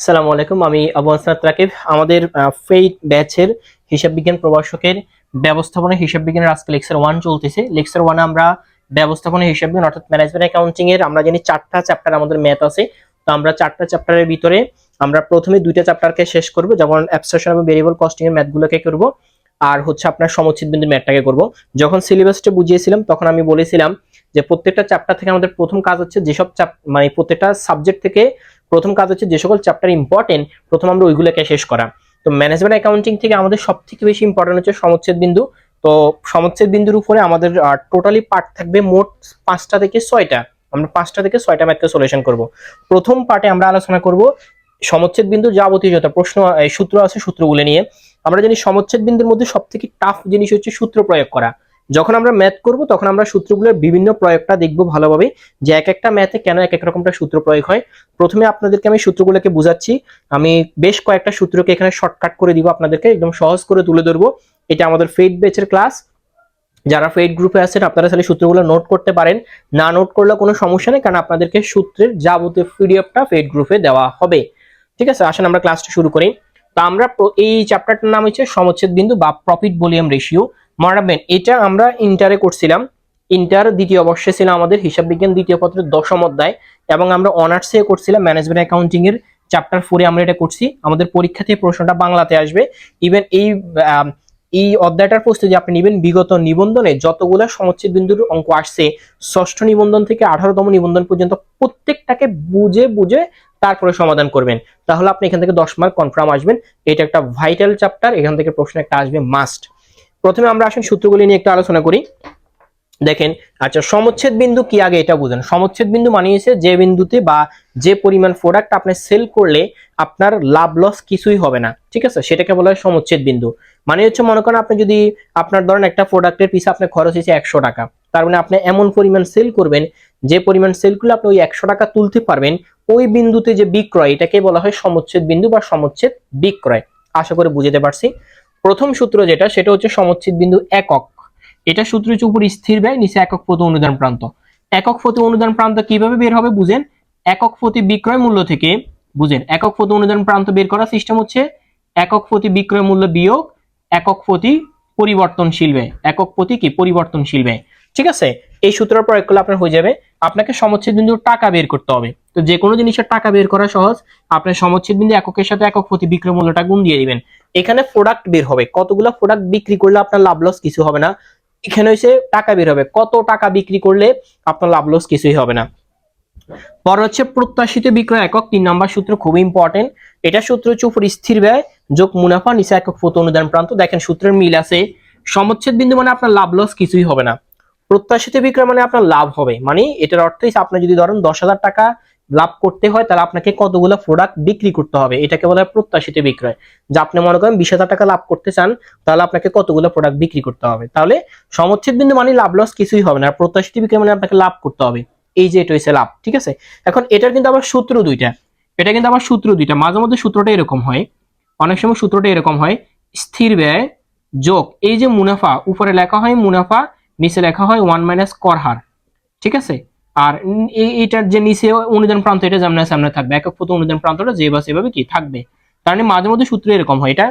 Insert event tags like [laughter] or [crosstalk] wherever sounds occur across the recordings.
আসসালামু আলাইকুম, আমি আবু রাকিব। আমাদের ফেইট ব্যাচের হিসাব বিজ্ঞান প্রভাষকের ব্যবস্থাপনা হিসাব বিজ্ঞানের আজকে লেকচার ওয়ান চলতেছে। লেকচার ওয়ানে আমরা ব্যবস্থাপনা হিসাব বিজ্ঞান, অর্থাৎ ম্যানেজমেন্ট অ্যাকাউন্টিং এর আমরা জানি চারটা চ্যাপ্টার আমাদের ম্যাথ আছে। তো আমরা চারটা চ্যাপ্টারের ভিতরে আমরা প্রথমে দুইটা চ্যাপ্টারকে শেষ করব, যেমন অ্যাবস্ট্রাকশন এবং ভেরিয়েবল কস্টিং এর ম্যাথগুলোকে করব, আর হচ্ছে আপনার সমচ্ছিদ বিন্দুর ম্যাথটাকে করব। যখন সিলেবাসটা বুঝিয়েছিলাম, তখন আমি বলেছিলাম যে প্রত্যেকটা চ্যাপ্টার থেকে আমাদের প্রথম কাজ হচ্ছে যেসব মানে প্রত্যেকটা সাবজেক্ট থেকে প্রথম কাজ হচ্ছে যে সকল চ্যাপ্টার ইম্পর্টেন্ট প্রথম আমরা ওইগুলোকে শেষ করা। তো ম্যানেজমেন্ট অ্যাকাউন্টিং থেকে আমাদের সব থেকে বেশি ইম্পর্টেন্ট হচ্ছে সমচ্ছেদ বিন্দু। তো সমচ্ছেদ বিন্দুর উপরে আমাদের টোটালি পার্ট থাকবে মোট পাঁচটা থেকে ছয়টা। আমরা পাঁচটা থেকে ছয়টা ম্যাথকে সলিউশন করব। প্রথম পার্টে আমরা আলোচনা করব সমচ্ছেদ বিন্দু যাবতীয় যত প্রশ্ন সূত্র আছে সূত্রগুলো নিয়ে। আমরা জানি সমচ্ছেদ বিন্দুর মধ্যে সব থেকে টাফ জিনিস হচ্ছে সূত্র প্রয়োগ করা। যখন আমরা ম্যাথ করব, তখন আমরা সূত্রগুলোর বিভিন্ন প্রয়োগটা দেখব ভালোভাবে যে এক একটা ম্যাথে কেন এক এক রকমটা সূত্র প্রয়োগ হয়। প্রথমে আপনাদেরকে আমি সূত্রগুলোকে বুঝাচ্ছি। আমি বেশ কয়েকটা সূত্রকে এখানে শর্টকাট করে দিব আপনাদেরকে, একদম সহজ করে তুলে ধরবো। এটা আমাদের ফেড বেচের ক্লাস যারা ফেড গ্রুপে আছেন, আপনারা তাহলে সূত্রগুলো নোট করতে পারেন। না নোট করলে কোনো সমস্যা নেই, কারণ আপনাদেরকে সূত্রের যাবতীয় পিডিএফটা ফেড গ্রুপে দেওয়া হবে। ঠিক আছে, আসেন আমরা ক্লাসটা শুরু করি। তো আমরা এই চ্যাপ্টারটার নাম হচ্ছে সমচ্ছেদ বিন্দু বা প্রফিট ভলিউম রেশিও রাখবেন এটা আমরা ইন্টারে করছিলাম। ইন্টার দ্বিতীয় বর্ষে ছিল আমাদের হিসাব বিজ্ঞান দ্বিতীয় পত্রের দশম অধ্যায় এবং আমরা অনার্সে করছিলাম ম্যানেজমেন্ট অ্যাকাউন্টিং এর চ্যাপ্টার ফোরে আমরা এটা করছি। আমাদের পরীক্ষাতে প্রশ্নটা বাংলাতে আসবে। ইভেন এই এই অধ্যায়টার প্রস্তুতি আপনি নেবেন বিগত নিবন্ধনে। যতগুলো সমচ্ছেদ বিন্দুর অঙ্ক আসছে, ষষ্ঠ নিবন্ধন থেকে আঠারোতম নিবন্ধন পর্যন্ত প্রত্যেকটাকে বুঝে বুঝে তারপরে সমাধান করবেন। তাহলে আপনি এখান থেকে দশ মার্ক কনফার্ম আসবেন। এটা একটা ভাইটাল চ্যাপ্টার এখান থেকে প্রশ্ন একটা আসবে মাস্ট প্রথমে আমরা আসেন সূত্রগুলি নিয়ে একটু আলোচনা করি। দেখেন আচ্ছা সমচ্ছেদ বিন্দু কি আগে এটা বুঝেন। সমচ্ছেদ বিন্দু মানে হচ্ছে যে বিন্দুতে বা যে পরিমাণ প্রোডাক্ট আপনি সেল করলে আপনার লাভ লস কিছুই হবে না। ঠিক আছে? সেটাকে বলা হয় সমচ্ছেদ বিন্দু। মানে হচ্ছে মনে করেন আপনি যদি আপনার ধরেন একটা প্রোডাক্টের পিছে আপনার খরচ হয়েছে একশো টাকা। তার মানে আপনি এমন পরিমাণ সেল করবেন, যে পরিমাণ সেল করলে আপনি ওই একশো টাকা তুলতে পারবেন। ওই বিন্দুতে যে বিক্রয়, এটাকে বলা হয় সমচ্ছেদ বিন্দু বা সমচ্ছেদ বিক্রয়। আশা করে বুঝতে পারছি। প্রথম সূত্র যেটা, সেটা হচ্ছে সমচ্ছেদ বিন্দু একক। এটা সূত্র হচ্ছে উপর স্থির ব্যয়, নিচে একক প্রতি অনুদান প্রান্ত। একক প্রতি অনুদান প্রান্ত কীভাবে বের হবে বুঝেন? একক প্রতি বিক্রয় মূল্য থেকে, বুঝেন, একক প্রতি অনুদান প্রান্ত বের করার সিস্টেম হচ্ছে একক প্রতি বিক্রয় মূল্য বিয়োগ একক প্রতি পরিবর্তনশীল ব্যয়। একক প্রতি কি? পরিবর্তনশীল ব্যয়। ঠিক আছে? এই সূত্র প্রয়োগ করলে আপনার হয়ে যাবে। আপনাকে সমচ্ছেদ বিন্দুর টাকা বের করতে হবে। তো যে কোনো জিনিসের টাকা বের করা সহজ। আপনার সমচ্ছেদ বিন্দু এককের সাথে একক প্রতি বিক্রয় মূল্যটা গুণ দিয়ে দিবেন। এখানে প্রোডাক্ট বের হবে। কতগুলো প্রোডাক্ট বিক্রি করলে আপনার লাভ লস কিছু হবে না। এখানে হচ্ছে টাকা বের হবে। কত টাকা বিক্রি করলে আপনার লাভ লস কিছুই হবে না। পর হচ্ছে প্রত্যাশিত বিক্রয় একক। তিন নম্বর সূত্র খুব ইম্পর্টেন্ট এটা সূত্র হচ্ছে উপর স্থির ব্যয় যোগ মুনাফা, নিচে একক প্রতি অনুদান প্রান্ত। দেখেন সূত্রের মিল আছে। সমচ্ছেদ বিন্দু মানে আপনার লাভ লস কিছুই হবে না। প্রত্যাশিত বিক্রয় মানে আপনার লাভ হবে। মানে এটার অর্থ আপনি যদি ধরেন দশ হাজার টাকা লাভ করতে হয়, তাহলে আপনাকে কতগুলো প্রোডাক্ট বিক্রি করতে হবে। এটাকে বলা হয় প্রত্যাশিত বিক্রয়। যা আপনি মনে করেন বিশ টাকা লাভ করতে চান, তাহলে আপনাকে কতগুলো প্রোডাক্ট বিক্রি করতে হবে। তাহলে সমচ্ছেদ বিন্দু মানে লাভ লস কিছুই হবে না। প্রত্যাশিত বিক্রয় মানে আপনাকে লাভ করতে হবে। এই যে এটা হচ্ছে লাভ, ঠিক আছে? এখন এটার কিন্তু আবার সূত্র দুইটা। এটা কিন্তু আবার সূত্র দুইটা। মাঝে মধ্যে সূত্রটা এরকম হয়। অনেক সময় সূত্রটা এরকম হয়, স্থির ব্যয় যোগ, এই যে মুনাফা, উপরে লেখা হয় মুনাফা নিচে লেখা হয় ওয়ান মাইনাস কর হার ঠিক আছে? আর এইটার যে নিচে অনুদান প্রান্ত, এটা যেমন সামনে থাকবে, একক প্রতি অনুদান প্রান্তটা যে বা সেভাবে কি থাকবে। তার মানে মাঝে মধ্যে সূত্র এরকম হয়, এটা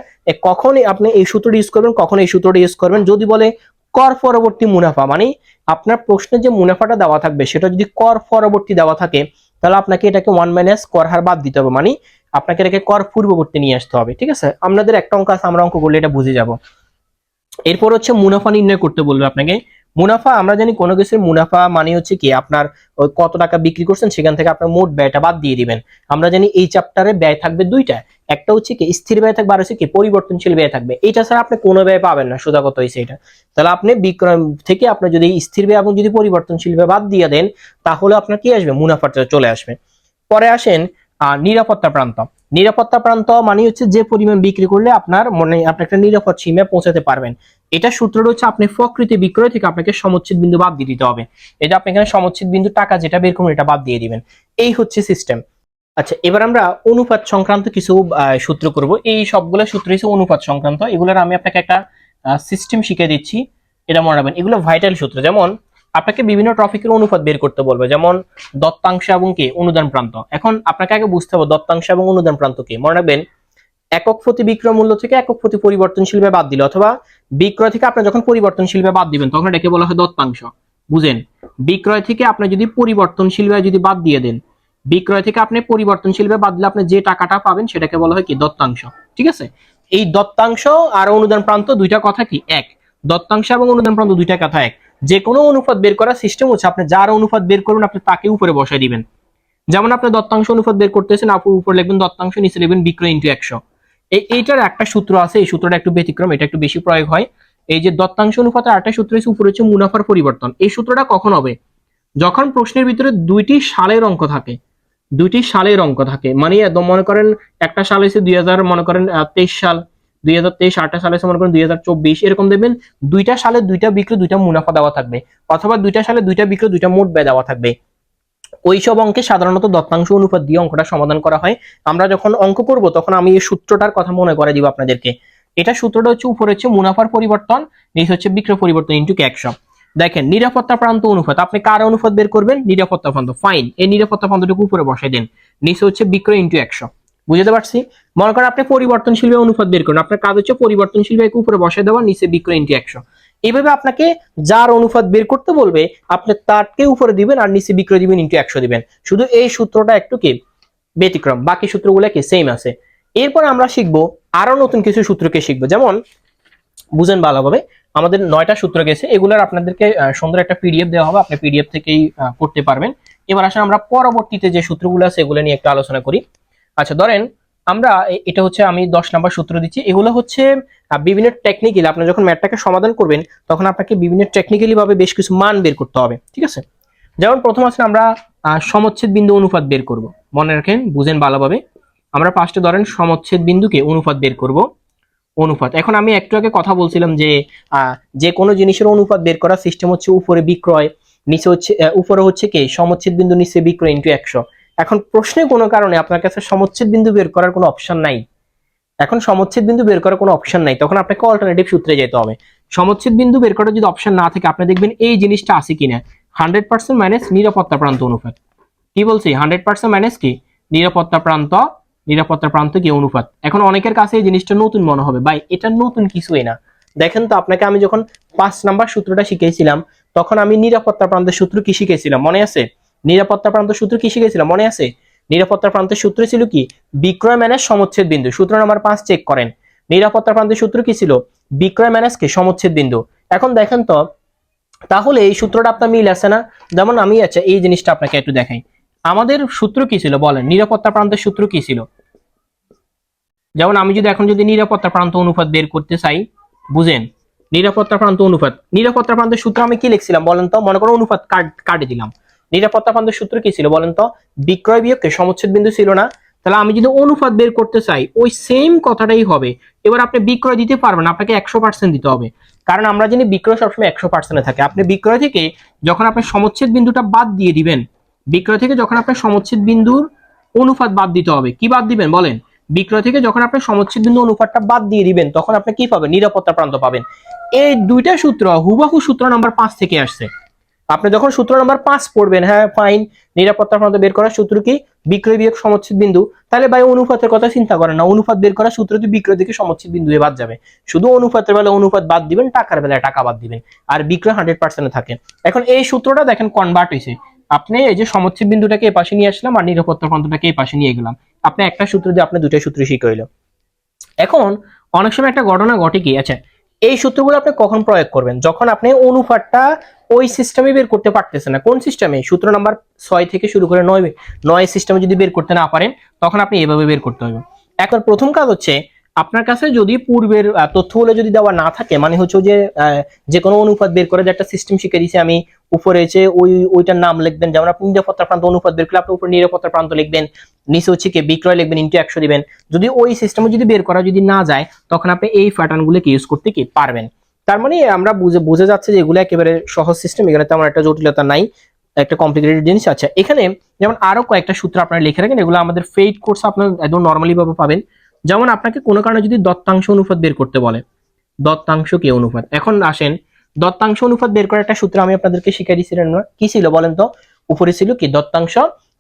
কখন আপনি এই সূত্রটা ইউজ করবেন কখন এই সূত্রটা ইউজ করবেন, যদি বলে কর পরবর্তী মুনাফা মানে আপনার প্রশ্নে যে মুনাফাটা দেওয়া থাকবে, সেটা যদি কর পরবর্তী দেওয়া থাকে, তাহলে আপনাকে এটাকে ওয়ান মাইনাস কর হার বাদ দিতে হবে মানে আপনাকে এটাকে কর পূর্ববর্তী নিয়ে আসতে হবে, ঠিক আছে? আপনাদের একটা অঙ্ক আছে, আমরা অঙ্ক করলে এটা বুঝে যাব। এরপর হচ্ছে মুনাফা নির্ণয় করতে বলবে আপনাকে। মুনাফা, আমরা জানি কোনো কিছুর মুনাফা মানে হচ্ছে কি, আপনার কত টাকা বিক্রি করছেন সেখান থেকে আপনার মোট ব্যয়টা বাদ দিয়ে দিবেন। আমরা জানি এই চ্যাপ্টারে ব্যয় থাকবে দুইটা। একটা হচ্ছে কি, স্থির ব্যয় থাকবে আর হচ্ছে কি, পরিবর্তনশীল ব্যয় থাকবে। এইটা ছাড়া আপনি কোনো ব্যয় পাবেন না সোজা কথা হয়েছে এটা। তাহলে আপনি বিক্রয় থেকে আপনি যদি স্থির ব্যয় এবং যদি পরিবর্তনশীল ব্যয় বাদ দিয়ে দেন, তাহলে আপনার কি আসবে? মুনাফাটা চলে আসবে। পরে আসেন নিরাপত্তা প্রান্ত নিরাপত্তা প্রান্ত মানে হচ্ছে যে পরিমাণ বিক্রি করলে আপনার মনে, আপনি একটা নিরাপদ সীমে পৌঁছাতে পারবেন। এটা সূত্রটা হচ্ছে আপনি প্রকৃতি বিক্রয় থেকে আপনাকে সমচ্ছেদ বিন্দু বাদ দিয়ে দিতে হবে। এটা আপনি এখানে সমচ্ছেদ বিন্দু টাকা যেটা বের করবেন এটা বাদ দিয়ে দিবেন। এই হচ্ছে সিস্টেম আচ্ছা এবার আমরা অনুপাত সংক্রান্ত কিছু সূত্র করব। এই সবগুলো সূত্র হচ্ছে অনুপাত সংক্রান্ত। এগুলোর আমি আপনাকে একটা সিস্টেম শিখিয়ে দিচ্ছি। এটা মনে রাখবেন। এগুলো ভাইটাল সূত্র। যেমন আপনাকে বিভিন্ন ট্রফিকের অনুপাত বের করতে বলবে, যেমন দত্তাংশ এবং কি, অনুদান প্রান্ত। এখন আপনাকে আগে বুঝতে হবে দত্তাংশ এবং অনুদান প্রান্ত কি। মনে রাখবেন, একক প্রতি বিক্রয় মূল্য থেকে একক প্রতি পরিবর্তনশীল ব্যয় বাদ দিলে, অথবা বিক্রয় থেকে আপনি যখন পরিবর্তনশীল ব্যয় বাদ দিবেন, তখন এটাকে বলা হয় দত্তাংশ। বুঝেন, বিক্রয় থেকে আপনি যদি পরিবর্তনশীল ব্যয় যদি বাদ দিয়ে দেন, বিক্রয় থেকে আপনি পরিবর্তনশীল ব্যয় বাদ দিলে আপনি যে টাকাটা পাবেন, সেটাকে বলা হয় কি, দত্তাংশ। ঠিক আছে? এই দত্তাংশ আর অনুদান প্রান্ত দুইটা কথা কি? এক। দত্তাংশ এবং অনুদান প্রান্ত দুইটা কথা এক। যে কোনো অনুপাত বের করার সিস্টেম হচ্ছে আপনি যার অনুপাত বের করবেন আপনি তাকে উপরে বসাই দিবেন। যেমন আপনি দত্তাংশ অনুপাত বের করতেছেন আপনি উপরে লিখবেন, দত্তাংশ নিচে লিখবেন, বিক্রয় ইন্টু একশো। এই এইটার একটা সূত্র আছে, এই সূত্রটা একটু ব্যতিক্রম, এটা একটু বেশি প্রয়োগ হয়। এই যে দত্তাংশ অনুপাতের আরেকটা সূত্র হচ্ছে উপরে হচ্ছে মুনাফার পরিবর্তন। এই সূত্রটা কখন হবে? যখন প্রশ্নের ভিতরে দুইটি সালের অঙ্ক থাকে, দুইটি সালের অঙ্ক থাকে মানে একদম মনে করেন একটা সাল হচ্ছে দুই মনে করেন তেইশ সাল। দুই সালে মনে করেন এরকম দেখবেন দুইটা সালে দুইটা বিক্রি, দুইটা মুনাফা দেওয়া থাকবে, অথবা দুইটা সালে দুইটা বিক্রি, দুইটা মোট ব্যয় দেওয়া থাকবে। ওইসব অঙ্কে সাধারণত দত্তাংশ অনুপাত দিয়ে অঙ্কটা সমাধান করা হয়। আমরা যখন অঙ্ক করব, তখন আমি এই সূত্রটার কথা মনে করে দিব আপনাদেরকে। এটা সূত্রটা হচ্ছে উপরে হচ্ছে মুনাফার পরিবর্তন, নিচে হচ্ছে বিক্রয় পরিবর্তন ইন্টু একশো দেখেন, নিরাপত্তা প্রান্ত অনুপাত, আপনি কার অনুপাত বের করবেন? নিরাপত্তা প্রান্ত ফাইন এই নিরাপত্তা প্রান্তটুকু উপরে বসাই দেন, নিচে হচ্ছে বিক্রয় ইন্টু একশো বুঝতে পারছি? মনে করেন আপনি পরিবর্তনশীল ব্যয় অনুপাত বের করুন। আপনার কাজ হচ্ছে পরিবর্তনশীল ব্যয়কে উপরে বসে দেওয়া, নিচে বিক্রয় ইন্টু এইভাবে আপনাকে যার অনুপাত বের করতে বলবে, আপনি তারকে উপরে দিবেন আর নিচে বিক্রয় দিবেন ইন্টু একশো দিবেন। শুধু এই সূত্রটা একটু কি? ব্যতিক্রম। বাকি সূত্রগুলো কি? সেম আছে। এরপর আমরা শিখব, আরও নতুন কিছু সূত্রকে শিখব। যেমন, বুঝেন ভালোভাবে, আমাদের নয়টা সূত্র গেছে, এগুলোর আপনাদেরকে সুন্দর একটা পিডিএফ দেওয়া হবে। আপনি পিডিএফ থেকেই করতে পারবেন। এবার আসলে আমরা পরবর্তীতে যে সূত্রগুলো আছে, এগুলো নিয়ে একটু আলোচনা করি। আচ্ছা ধরেন আমরা এটা হচ্ছে আমি দশ নাম্বার সূত্র দিচ্ছি। এগুলো হচ্ছে বিভিন্ন টেকনিক্যালি আপনার যখন ম্যাথটাকে সমাধান করবেন, তখন আপনাকে বিভিন্ন টেকনিক্যালি ভাবে বেশ কিছু মান বের করতে হবে, ঠিক আছে? যেমন প্রথম আছে আমরা সমচ্ছেদ বিন্দু অনুপাত বের করব। মনে রাখেন, বুঝেন ভালোভাবে। আমরা পাঁচটা ধরেন সমচ্ছেদ বিন্দুকে অনুপাত বের করব। অনুপাত। এখন আমি একটু আগে কথা বলছিলাম যে যে কোনো জিনিসের অনুপাত বের করার সিস্টেম হচ্ছে উপরে বিক্রয়, নিচে হচ্ছে উপরে হচ্ছে কি? সমচ্ছেদ বিন্দু নিচে বিক্রয় ইন্টু একশো। এখন প্রশ্নে কোনো কারণে আপনার কাছে সমচ্ছেদ বিন্দু বের করার কোনো অপশন নাই। এখন সমচ্ছেদ বিন্দু বের করার কোনো অপশন নাই, তখন আপনাকে অল্টারনেটিভ সূত্রে যেতে হবে। সমচ্ছেদ বিন্দু বের করার যদি অপশন না থাকে, আপনি দেখবেন এই জিনিসটা আছে কিনা। হান্ড্রেড পার্সেন্ট মাইনাস নিরাপত্তা প্রান্ত অনুপাত। কি বলছি? হান্ড্রেড পার্সেন্ট মাইনাস কি? নিরাপত্তা প্রান্ত নিরাপত্তা প্রান্ত কি অনুপাত? এখন অনেকের কাছে এই জিনিসটা নতুন মনে হবে, ভাই, এটা নতুন কিছুই না। দেখেন তো, আপনাকে আমি যখন পাঁচ নাম্বার সূত্রটা শিখেছিলাম, তখন আমি নিরাপত্তা প্রান্তের সূত্র কি শিখেছিলাম? মনে আছে? নিরাপত্তা প্রান্ত সূত্র কি শিখেছিলাম মনে আছে? নিরাপত্তা প্রান্তের সূত্র ছিল কি? বিক্রয় ম্যানেজ সমচ্ছেদ বিন্দু। সূত্র নাম্বার পাঁচ চেক করেন। নিরাপত্তা প্রান্তের সূত্র কি ছিল? বিক্রয় ম্যানেজ কি? সমচ্ছেদ বিন্দু। এখন দেখেন তো, তাহলে এই সূত্রটা আপনার মিল আছে না? যেমন আমি আচ্ছা এই জিনিসটা আপনাকে একটু দেখাই। আমাদের সূত্র কি ছিল? বলেন, নিরাপত্তা প্রান্তের সূত্র কি ছিল? যেমন আমি যদি এখন যদি নিরাপত্তা প্রান্ত অনুপাত বের করতে চাই, বুঝেন? নিরাপত্তা প্রান্ত অনুপাত। নিরাপত্তা প্রান্তের সূত্র আমি কি লিখছিলাম? বলেন তো, মনে করো অনুপাত কাটে দিলাম। নিরাপত্তা প্রান্তের সূত্র কি ছিল বলেন তো? বিক্রয় বিয়োগকে সমচ্ছেদ বিন্দু ছিল না। তাহলে আমি যদি অনুপাত বের করতে চাই, ওই সেম কথাটাই হবে। এবার আপনি বিক্রয় দিতে পারবেন, আপনাকে একশো পার্সেন্ট দিতে হবে। কারণ আমরা জানি বিক্রয় সবসময় একশো পার্সেন্টে থাকে। আপনি বিক্রয় থেকে যখন আপনি সমচ্ছেদ বিন্দুটা বাদ দিয়ে দিবেন, বিক্রয় থেকে যখন আপনি সমচ্ছেদ বিন্দুর অনুপাত বাদ দিতে হবে, কি বাদ দিবেন বলেন? বিক্রয় থেকে যখন আপনি সমচ্ছেদ বিন্দু অনুপাতটা বাদ দিয়ে দিবেন, তখন আপনি কি পাবেন? নিরাপত্তা প্রান্ত পাবেন। এই দুইটা সূত্র হুবাহু সূত্র নাম্বার পাঁচ থেকে আসছে। আপনি যখন সূত্র নাম্বার পাঁচ পড়বেন হ্যাঁ ফাইন নিরাপত্তা প্রান্ত বের করার সূত্র কি? বিক্রয় বিয়োগ সমচ্ছেদ বিন্দু। তাহলে ভাই অনুপাতের কথা চিন্তা করেন না, অনুপাত বের করার সূত্র তো বিক্রয় থেকে সমচ্ছেদ বিন্দু বাদ যাবে। শুধু অনুপাতের বেলা অনুপাত বাদ দিবেন, টাকার বেলায় টাকা বাদ দিবেন, আর বিক্রয় হান্ড্রেড পার্সেন্টে থাকে। এখন এই সূত্রটা দেখেন কনভার্ট হয়েছে আপনি এই যে সমচ্ছেদ বিন্দুটাকে এই পাশে নিয়ে আসলাম, আর নিরাপত্তা প্রান্তটাকে এই পাশে নিয়ে গেলাম। আপনি একটা সূত্র দিয়ে আপনি দুটো সূত্র শিখে হইল। এখন অনেক সময় একটা ঘটনা ঘটে কি আচ্ছা এই সূত্রগুলো আপনি কখন প্রয়োগ করবেন? যখন আপনি অনুপাতটা ওই সিস্টেমে বের করতে পারতেছেন না। কোন সিস্টেমে সূত্র নাম্বার ছয় থেকে শুরু করে নয় নয় সিস্টেমে যদি বের করতে না পারেন, তখন আপনি এভাবে বের করতে হবে। এখন প্রথম কাজ হচ্ছে আপনার কাছে যদি পূর্বের তথ্যগুলো যদি দেওয়া না থাকে মানে হচ্ছে যে যে কোনো অনুপাত বের করে যে একটা সিস্টেম শিখে দিয়েছি আমি, উপরে হচ্ছে ওই, ওইটার নাম লিখবেন, যেমন আপনি নিরাপত্তা প্রান্ত অনুপাত বের করলে আপনি উপরে নিরাপত্তা প্রান্ত লিখবেন, নিচে হচ্ছে কি বিক্রয় লিখবেন, ইন্টু একশো দিবেন। যদি ওই সিস্টেমে যদি বের করা যদি না যায়, তখন আপনি এই প্যাটার্নগুলোকে ইউজ করতে কি পারবেন। তার মানে আমরা বুঝে বুঝে যাচ্ছে যে এগুলো একেবারে সহজ সিস্টেম এখানে তেমন একটা জটিলতা নাই, একটা কমপ্লিকেটেড জিনিস আছে। এখানে যেমন আরও কয়েকটা সূত্র আপনারা লিখে রাখেন, এগুলো আমাদের ফেইড কোর্স আপনার একদম নর্মালি ভাবে পাবেন। যেমন আপনাকে কোনো কারণে যদি দত্তাংশ অনুপাত বের করতে বলে, দত্তাংশ কে অনুপাত? এখন আসেন, দত্তাংশ অনুপাত বের করার একটা সূত্র আমি আপনাদেরকে শিখিয়ে দিয়েছিলাম কি ছিল বলেন তো? উপরে ছিল কি, দত্তাংশ,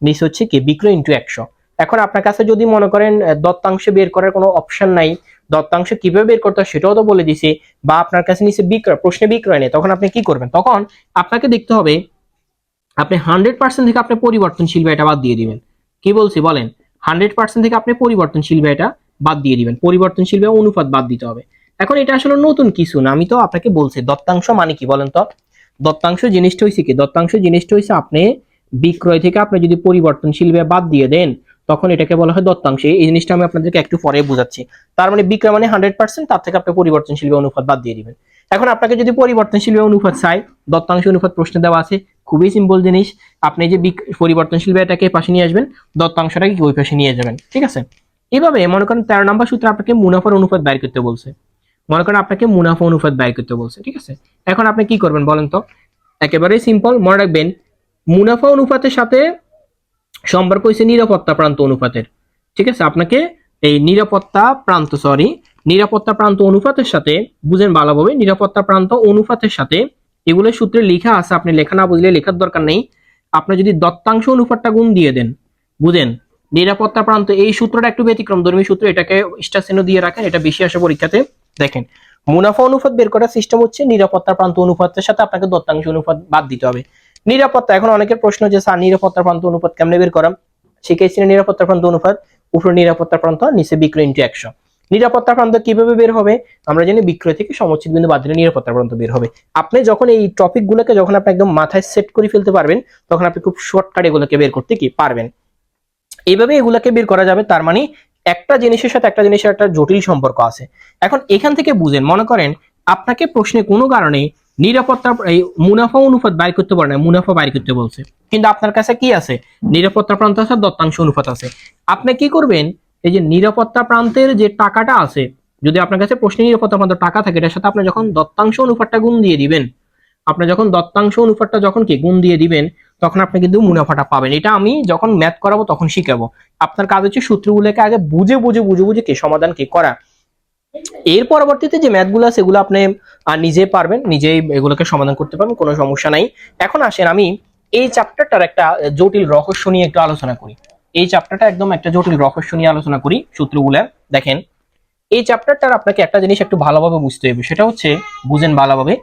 নিচে হচ্ছে কি, বিক্রয় ইন্টু একশো। এখন আপনার কাছে যদি মনে করেন দত্তাংশ বের করার কোনো অপশন নাই, দত্তাংশ কীভাবে বের করতে হয় সেটাও তো বলে দিছি, বা আপনার কাছে নিচে বিক্রয়, প্রশ্নে বিক্রয় নেই, তখন আপনি কি করবেন? তখন আপনাকে দেখতে হবে, আপনি হান্ড্রেড পার্সেন্ট থেকে আপনি পরিবর্তনশীল ব্যয়টা বাদ দিয়ে দিবেন। কি বলছি বলেন? হান্ড্রেড পার্সেন্ট থেকে আপনি পরিবর্তনশীল ব্যয়টা বাদ দিয়ে দিবেন, পরিবর্তনশীল ব্যয় অনুপাত বাদ দিতে হবে। এখন এটা আসলে নতুন কিছু না, আমি তো আপনাকে বলছি, দত্তাংশ মানে কি বলেন তো? দত্তাংশ জিনিসটা হয়েছে কি? দত্তাংশ জিনিসটা হয়েছে আপনি বিক্রয় থেকে আপনি যদি পরিবর্তনশীল ব্যয় বাদ দিয়ে দেন, তখন এটাকে বলা হয় দত্তাংশ। এই জিনিসটা আমি আপনাদেরকে একটু পরে বোঝাচ্ছি। তার মানে বিক্রয় মানে হান্ড্রেড পার্সেন্ট, তার থেকে আপনি পরিবর্তনশীল ব্যয় অনুপাত বাদ দিয়ে দিবেন। এখন আপনাকে যদি পরিবর্তনশীল ব্যয় অনুপাত চাই, দত্তাংশ, অনুপাত প্রশ্নে দেওয়া আছে, খুবই সিম্পল জিনিস। আপনি যে পরিবর্তনশীল ব্যয়টাকে পাশে নিয়ে আসবেন, দত্তাংশটাকে ওই পাশে নিয়ে যাবেন, ঠিক আছে? এইভাবে মনে করেন তেরো নম্বর সূত্রে আপনাকে মুনাফার অনুপাত বাইর করতে বলছে। মনে করেন আপনাকে মুনাফা অনুপাত বাইর করতে বলছে, ঠিক আছে? এখন আপনি কি করবেন বলেন তো? একেবারেই সিম্পল মনে রাখবেন, মুনাফা অনুপাতের সাথে সম্পর্ক হয়েছে নিরাপত্তা প্রান্ত অনুপাতের, ঠিক আছে? আপনাকে এই নিরাপত্তা প্রান্ত সরি নিরাপত্তা প্রান্ত অনুপাতের সাথে, বুঝেন ভালোভাবে, নিরাপত্তা প্রান্ত অনুপাতের সাথে এগুলো সূত্রে লেখা আছে, আপনি লেখা না বুঝলে লেখার দরকার নেই। আপনি যদি দত্তাংশ অনুপাতটা গুণ দিয়ে দেন, বুঝেন? নিরাপত্তা প্রান্ত, এই সূত্রটা একটু ব্যতিক্রম। ধর্মী সূত্র এটাকে স্টার চিহ্ন দিয়ে রাখেন, এটা বেশি আসে পরীক্ষাতে। দেখেন, মুনাফা অনুপাত বের করার সিস্টেম হচ্ছে নিরাপত্তা প্রান্ত অনুপাতের সাথে আপনাকে দত্তাংশ অনুপাত বাদ দিতে হবে। নিরাপত্তা, এখন অনেকের প্রশ্ন যে, স্যার, নিরাপত্তা প্রান্ত অনুপাত কেমনে বের করাম? শিখেছি নিরাপত্তা প্রান্ত অনুপাত, উপরে নিরাপত্তা প্রান্ত, নিচে বিক্রয় ইন্টু একশো নিরাপত্তা প্রান্ত কীভাবে বের হবে? আমরা জানি বিক্রয় থেকে সমচ্ছিত বিন্দু বাদ দিলে নিরাপত্তা প্রান্ত বের হবে। আপনি যখন এই টপিক গুলোকে যখন আপনি একদম মাথায় সেট করে ফেলতে পারবেন, তখন আপনি খুব শর্টকাট এগুলোকে বের করতে কি পারবেন। এইভাবে এগুলাকে বের করা যাবে, তার মানে একটা জিনিসের সাথে একটা জিনিসের একটা জটিল সম্পর্ক আছে। এখন এখান থেকে বুঝেন, মনে করেন আপনাকে প্রশ্নে কোনো কারণে নিরাপত্তা এই মুনাফা অনুপাত বাইর করতে পারে না, মুনাফা বাইর করতে বলছে। কিন্তু আপনার কাছে কি আছে? নিরাপত্তা প্রান্ত আছে, দত্তাংশ অনুপাত আছে। আপনি কি করবেন? এই যে নিরাপত্তা প্রান্তের যে টাকাটা আছে, যদি আপনার কাছে প্রশ্নে নিরাপত্তা প্রান্ত টাকা থাকে, এটার সাথে আপনি যখন দত্তাংশ অনুপাতটা গুণ দিয়ে দিবেন, আপনি যখন দত্তাংশ অনুপাতটা যখন কি গুণ দিয়ে দিবেন তখন আপনি কিন্তু মুনাফাটা পাবেন। এটা আমি যখন ম্যাথ করাবো তখন শিখাবো। আপনার কাজ হচ্ছে সূত্রগুলোকে আগে বুঝে বুঝে বুঝে বুঝে কি সমাধান কি করা। এর পরবর্তীতে যে ম্যাথগুলো আছে এগুলো আপনি নিজে পারবেন, নিজেই এগুলোকে সমাধান করতে পারবেন, কোনো সমস্যা নাই। এখন আসেন আমি এই চ্যাপ্টারটার একটা জটিল রহস্য নিয়ে একটু আলোচনা করি। এই চ্যাপ্টারটা একদম একটা জটিল রহস্য নিয়ে আলোচনা করি সূত্রগুলো। দেখেন, এই চ্যাপ্টারটার আপনাকে একটা জিনিস একটু ভালোভাবে বুঝতে হবে। সেটা হচ্ছে, বুঝেন ভালোভাবে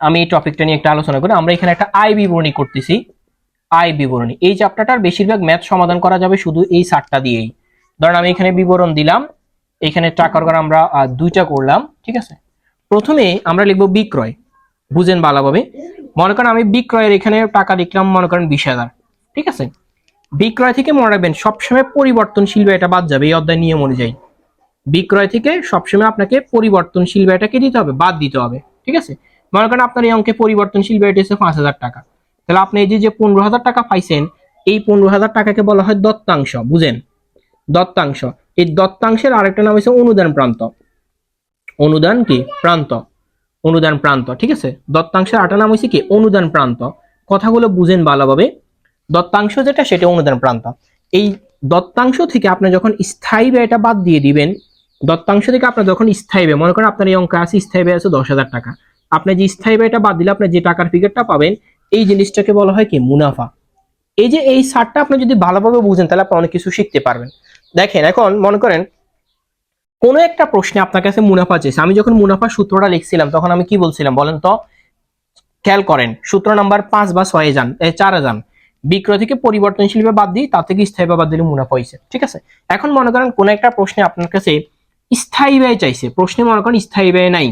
আমি এই টপিকটা নিয়ে একটা আলোচনা করি। আমরা এখানে একটা আয় বিবরণী করতেছি। আয় বিবরণী এই চ্যাপ্টারটার বেশিরভাগ ম্যাথ সমাধান করা যাবে শুধু এই সারটা দিয়েই। ধরেন আমি এখানে বিবরণ দিলাম। এখানে টাকার ঘর আমরা দুইটা করলাম, ঠিক আছে? প্রথমে আমরা লিখব বিক্রয়। বুঝেন ভালোভাবে। মনে করেন আমি বিক্রয়ের এখানে টাকা লিখলাম, মনে করেন বিশ হাজার, ঠিক আছে? বিক্রয় থেকে মনে রাখবেন, সবসময় পরিবর্তনশীল ব্যয়টা বাদ যাবে এই অধ্যায় নিয়ম অনুযায়ী। বিক্রয় থেকে সবসময় আপনাকে পরিবর্তনশীল ব্যয়টাকে দিতে হবে, বাদ দিতে হবে, ঠিক আছে? মনে করেন আপনার এই অঙ্কে পরিবর্তনশীল ব্যয়টা এসে পাঁচ হাজার টাকা। তাহলে আপনি এই যে পনেরো হাজার টাকা পাইছেন, এই পনেরো হাজার টাকাকে বলা হয় দত্তাংশ, বুঝেন? দত্তাংশ। এই দত্তাংশের আরেকটা নাম হচ্ছে অনুদান প্রান্ত। অনুদান কি? প্রান্ত। অনুদান প্রান্ত, ঠিক আছে? দত্তাংশের আরেকটা নাম হচ্ছে কি? অনুদান প্রান্ত। কথাগুলো বুঝেন ভালোভাবে। দত্তাংশ যেটা, সেটা অনুদান প্রান্ত। এই দত্তাংশ থেকে আপনি যখন স্থায়ী ব্যয়টা বাদ দিয়ে দিবেন, দত্তাংশ থেকে আপনার যখন স্থায়ী ব্যয়, মনে করেন আপনার এই অঙ্ক আছে, স্থায়ী ব্যয় আছে দশ হাজার টাকা। আপনি যে স্থায়ী ব্যয়টা বাদ দিলে আপনি যে টাকার ফিগারটা পাবেন, এই জিনিসটাকে বলা হয় কি? মুনাফা। এই যে এই সারটা আপনি যদি ভালোভাবে বুঝেন, তাহলে আপনি অনেক কিছু শিখতে পারবেন। দেখেন, এখন মনে করেন, কোনো একটা প্রশ্নে আপনার কাছে মুনাফা চেয়েছে। আমি যখন মুনাফা সূত্রটা লিখছিলাম, তখন আমি কি বলছিলাম বলেন তো? খেয়াল করেন, সূত্র নাম্বার পাঁচ বা ছয়ে যান চারে যান। বিক্রয় থেকে পরিবর্তনশীল বাদ দিই তার থেকে স্থায়ী বাদ দিলে মুনাফা হয়েছে ঠিক আছে? এখন মনে করেন, কোন একটা প্রশ্নে আপনার কাছে স্থায়ী ব্যয় চাইছে। প্রশ্নে মনে করেন, স্থায়ী ব্যয় নাই।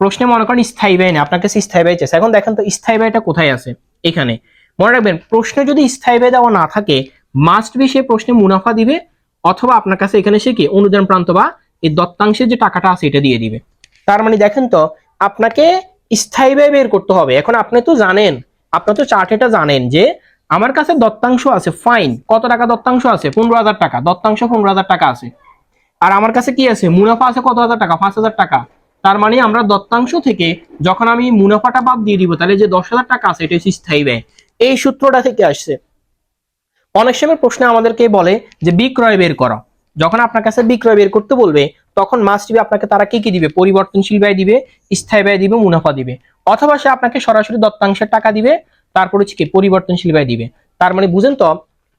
প্রশ্নে মনে করেন স্থায়ী ব্যয় নেই, আপনার কাছে স্থায়ী ব্যয় চাইছে। এখন দেখেন তো স্থায়ী ব্যয়টা কোথায় আছে? এখানে। মনে রাখবেন, প্রশ্নে যদি স্থায়ী ব্যয় দেওয়া না থাকে মাস্ট বি সে প্রশ্নে মুনাফা দিবে, অথবা আপনার কাছে এখানে সে কি, অনুদান প্রান্ত বা এই দত্তাংশের যে টাকাটা আছে, এটা দিয়ে দিবে। তার মানে দেখেন তো, আপনাকে স্থায়ী ব্যয় বের করতে হবে। এখন আপনি তো জানেন, আপনি তো চার্ট এটা জানেন যে, আমার কাছে দত্তাংশ আছে ফাইন কত টাকা দত্তাংশ আছে? পনেরো হাজার টাকা, দত্তাংশ পনেরো হাজার টাকা আছে। আর আমার কাছে কি আছে? মুনাফা আছে কত হাজার টাকা? পাঁচ হাজার টাকা। তার মানে আমরা দত্তাংশ থেকে যখন আমি মুনাফাটা বাদ দিয়ে দিব, তাহলে যে দশ হাজার টাকা আছে, এটা হচ্ছে স্থায়ী ব্যয়। এই সূত্রটা থেকে আসছে। অনেক সময় প্রশ্নে আমাদেরকে বলে যে, বিক্রয় বের করো। যখন আপনার কাছে বিক্রয় বের করতে বলবে, তখন মাস বি আপনাকে তারা কি কি দিবে? পরিবর্তনশীল ব্যয় দিবে, স্থায়ী ব্যয় দিবে, মুনাফা দিবে। অথবা সে আপনাকে সরাসরি দত্তাংশের টাকা দিবে, তারপর হচ্ছে কি, পরিবর্তনশীল ব্যয় দিবে। তার মানে বুঝেন তো,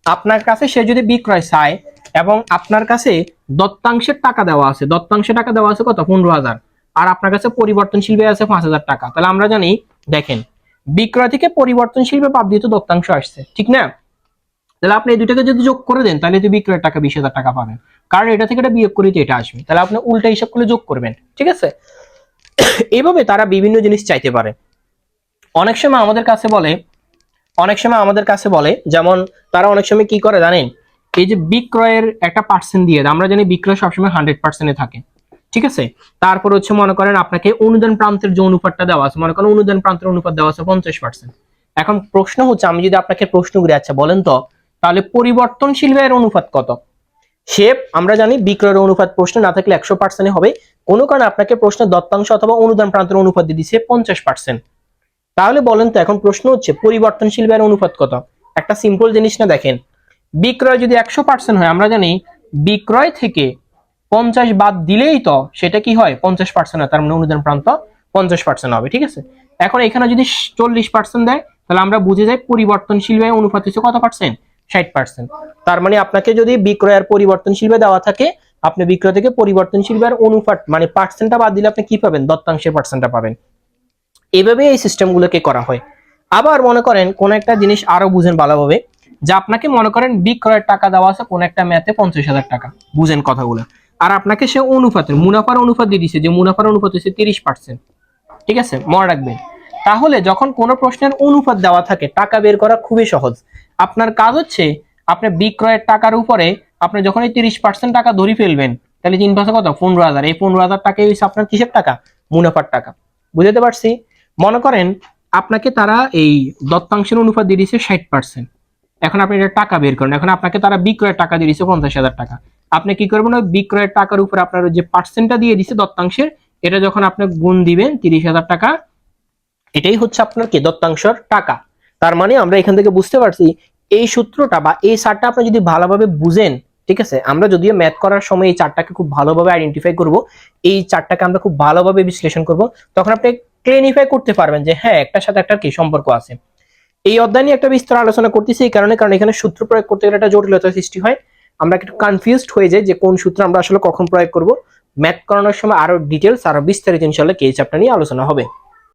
আপনার কাছে সে যদি বিক্রয় চায় এবং আপনার কাছে দত্তাংশের টাকা দেওয়া আছে, দত্তাংশের টাকা দেওয়া আছে কত? পনেরো হাজার। আর আপনার কাছে পরিবর্তনশীল ব্যয় আছে পাঁচ হাজার টাকা। তাহলে আমরা জানি, দেখেন বিক্রয় থেকে পরিবর্তনশীল ব্যয় বাদ দিয়ে তো দত্তাংশ আসছে, ঠিক না? তাহলে আপনি এই দুটাকে যদি যোগ করে দেন, তাহলে তো বিক্রয়ের টাকা বিশ হাজার টাকা পাবেন। কারণ এটা থেকে এটা বিয়োগ করিতে এটা আসবে। তাহলে আপনি উল্টা হিসাব করলে যোগ করবেন, ঠিক আছে? [coughs] এইভাবে তারা বিভিন্ন জিনিস চাইতে পারে। অনেক সময় আমাদের কাছে বলে, অনেক সময় আমাদের কাছে বলে, যেমন তারা অনেক সময় কি করে জানেন? এই যে বিক্রয়ের একটা পার্সেন্ট দেয় আমরা জানি বিক্রয় সবসময় হান্ড্রেড পার্সেন্টে থাকে। ঠিক আছে? তারপর হচ্ছে মনে করেন আপনাকে অনুদান প্রান্তের যে অনুপাতটা দেওয়া আছে, মনে করেন অনুদান প্রান্তের অনুপাত দেওয়া আছে পঞ্চাশ পার্সেন্ট এখন প্রশ্ন হচ্ছে, আমি যদি আপনাকে প্রশ্ন করি আচ্ছা বলেন তো, তাহলে পরিবর্তনশীল ব্যয়ের অনুপাত কত? সে আমরা জানি বিক্রয়ের অনুপাত প্রশ্ন না থাকলে একশো পার্সেন্টে হবে। কোনো কারণে আপনাকে প্রশ্ন দত্তাংশ অথবা অনুদান প্রান্তের অনুপাত দিয়ে দিচ্ছে পঞ্চাশ পার্সেন্ট তাহলে বলেন তো, এখন প্রশ্ন হচ্ছে, পরিবর্তনশীল ব্যয়ের অনুপাত কত? একটা সিম্পল জিনিস না, দেখেন। বিক্রয় যদি একশো পার্সেন্ট হয়, আমরা জানি বিক্রয় থেকে পঞ্চাশ বাদ দিলেই তো সেটা কি হয়? পঞ্চাশ পার্সেন্ট হয়, তার মানে অনুদান প্রান্ত পঞ্চাশ পার্সেন্ট হবে, ঠিক আছে? এখন এখানে যদি চল্লিশ পার্সেন্ট দেয়, তাহলে আমরা বুঝে যাই পরিবর্তনশীল ব্যয় অনুপাত হচ্ছে কত পার্সেন্ট ষাট পার্সেন্ট তার মানে আপনাকে যদি বিক্রয়ের পরিবর্তনশীল ব্যয় দেওয়া থাকে, আপনি বিক্রয় থেকে পরিবর্তনশীল ব্যয়ের অনুপাত মানে পার্সেন্টটা বাদ দিলে আপনি কি পাবেন? দত্তাংশের পার্সেন্টটা পাবেন। এভাবে এই সিস্টেমগুলোকে করা হয়। আবার মনে করেন, কোন একটা জিনিস আরও বুঝেন ভালোভাবে, যে আপনাকে মনে করেন বিক্রয়ের টাকা দেওয়া আছে কোন একটা ম্যাথে পঞ্চাশ হাজার টাকা। বুঝেন কথাগুলো। আর আপনাকে সে অনুপাতের, মুনাফার অনুপাত দিয়ে দিছে, যে মুনাফার অনুপাত হচ্ছে তিরিশ পার্সেন্ট ঠিক আছে? মনে রাখবেন। তাহলে যখন কোনো প্রশ্নের অনুপাত দেওয়া থাকে, টাকা বের করা খুবই সহজ। আপনার কাজ হচ্ছে, আপনি বিক্রয়ের টাকার উপরে আপনি যখন এই তিরিশ পার্সেন্ট টাকা ধরে ফেলবেন, তাহলে তিন পাশে কত? পনেরো হাজার। এই পনেরো হাজার টাকা হচ্ছে আপনার কিসের টাকা? মুনাফার টাকা। বুঝতে পারছি? মনে করেন, আপনাকে তারা এই দত্তাংশের অনুপাত দিয়ে দিচ্ছে ষাট পার্সেন্ট এখন আপনি এটা টাকা বের করেন। এখন আপনাকে তারা বিক্রয়ের টাকা দিয়ে দিচ্ছে পঞ্চাশ হাজার টাকা। আপনি কি করবেন? ওই বিক্রয়ের টাকার উপর আপনার যে পার্সেন্টটা দিয়ে দিচ্ছে দত্তাংশের, এটা যখন আপনি গুণ দিবেন তিরিশ হাজার টাকা, এটাই হচ্ছে আপনার কি? দত্তাংশের টাকা। তার মানে আমরা এখান থেকে বুঝতে পারছি, এই সূত্রটা বা এই চারটা আপনি যদি ভালোভাবে বুঝেন, ঠিক আছে? আমরা যদিও ম্যাথ করার সময় এই চারটাকে খুব ভালোভাবে আইডেন্টিফাই করব, এই চারটাকে আমরা খুব ভালোভাবে বিশ্লেষণ করব, তখন আপনি ক্লিনিফাই করতে পারবেন যে হ্যাঁ একটার সাথে একটা কি সম্পর্ক আছে। এই অধ্যায় নিয়ে একটা বিস্তর আলোচনা করতেছি এই কারণে, কারণ এখানে সূত্র প্রয়োগ করতে গেলে একটা জটিলতার সৃষ্টি হয়। আমরা একটু কনফিউজড হয়ে যাই যে কোন সূত্র আমরা আসলে কখন প্রয়োগ করব। ম্যাথ করানোর সময় আরও ডিটেলস আরও বিস্তারিত ইনশাল্লাহ কে চ্যাপ্টার নিয়ে আলোচনা হবে।